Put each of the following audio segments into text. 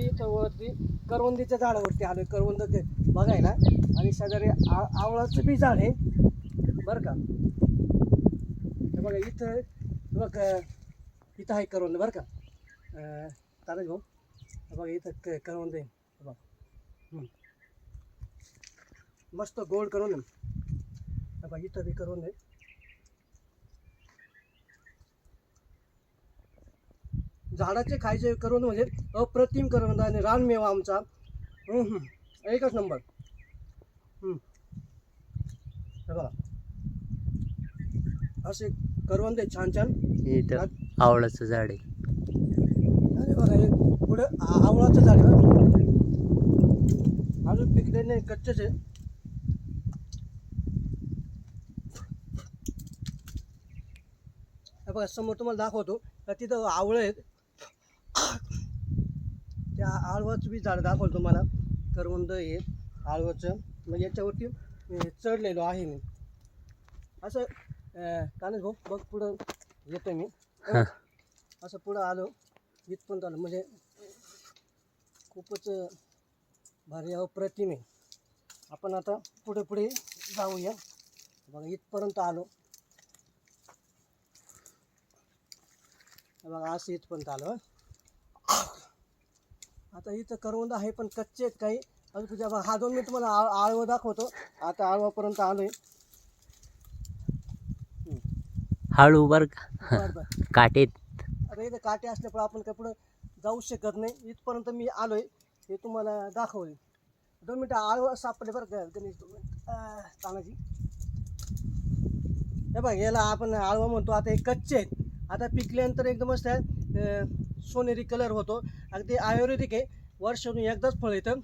मी इथं वरती करवंदीच्या झाडावरती आलो करवंद ते बघायला. आणि शेजारी आ आवळाचं बी झाड आहे. बरं का? बघा इथं बघ इथं आहे करवंद बरं का? अं, तानाजी भाऊ बघा इथं क करवंद आहे. बघा. मस्त गोड करवंद बघा इथं बी करवंद आहे. झाडाचे खायचे करवंद म्हणजे अप्रतिम करवंद आणि रानमेवा आमचा. एकच नंबर. हम्म. हे बघा. असे करवंद छान छान. इथं आवळाचं झाड आहे. अरे बघा हे पुढं आवळाचं झाड. अजून पिकले नाही कच्चेच आहे. हे बघा समोर तुम्हाला दाखवतो. तिथं आवळं आहेत. त्या आळवाचं बी झाड दाखवलं तुम्हाला. करवंद आहे आळवाचं. म्हणजे याच्यावरती चढलेलो आहे मी. असं कानच भाऊ बघ पुढं येतो मी. हा. असं पुढं आलो इथपर्यंत आलो म्हणजे खूपच भारी अप्रतिम आहे आपण आता पुढे पुढे जाऊया. बघा इथपर्यंत आलो. हे बघा असं इथपर्यंत आलो हं. आता इथं करवंद आहे पण कच्चे आहेत काही. अजून तुझ्या हा दोन मी तुम्हाला आळ आळवं दाखवतो. आता आळवापर्यंत आलोय. हळू बर काटेत. आता इथं काटे असल्यामुळे आपण काय पुढं जाऊ शकत नाही. इथपर्यंत मी आलोय. हे तुम्हाला दाखवले दोन मिनटं आळव सापडले बरं का गणेश मिनिटं. तानाजी. हे बघ याला आपण आळवा म्हणतो. आता हे कच्चे आहेत. आता पिकल्यानंतर एकदमच त्या अं, सोनेरी कलर होतो. अगदी आयुर्वेदिक आहे. वर्षातून एकदाच फळ येतं.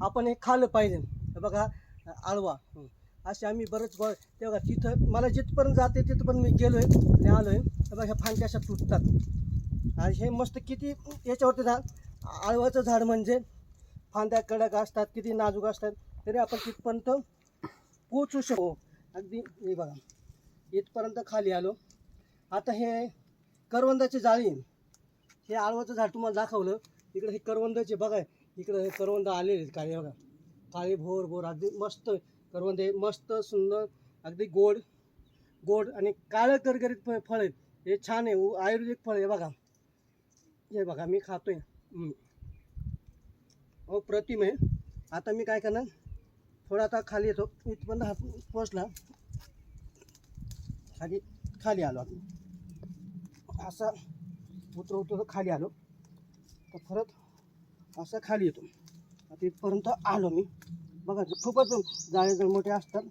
आपण हे खाल्लं पाहिजे. बघा आळवा. असे आम्ही बरंच बघ ते बघा तिथं मला जिथपर्यंत जाते तिथं पण मी गेलो आहे आणि आलो आहे बघा ह्या फांद्या अशा तुटतात. आणि हे मस्त किती याच्यावरती ना आळवाचं झाड म्हणजे फांद्या कडक असतात किती नाजूक असतात तरी आपण तिथपर्यंत पोचू शकतो. अगदी हे बघा. इथपर्यंत खाली आलो. आता हे करवंदाची जाळी हे आळवाचं झाड तुम्हाला दाखवलं. इकडे हे करवंदाचे बघा इकडे हे करवंद आलेले आहेत काळे बघा. काळे भोर भोर अगदी मस्त करवंद हे मस्त सुंदर अगदी गोड गोड आणि काळं करगरीत फ- फळ आहेत. हे छान आहे. उ- आयुर्वेदिक फळ आहे बघा. हे बघा मी खातोय. आहे हो प्रतिम आहे. आता मी काय करणार? थोडा आता खाली येतो. इथपर्यंत हात पोचला. खाली खाली आलो आता असा उतर उतर खाली आलो. तर परत असं खाली येतो. आता इथपर्यंत आलो मी. बघा खूपच जाळे जळ मोठे असतात.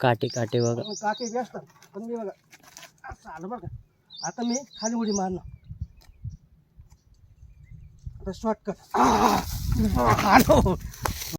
काटे काटे बघा. काटे बी असतात. पण मी बघा असं आलं का. आता मी खाली उडी मारणार. आता शॉर्टकट आलो.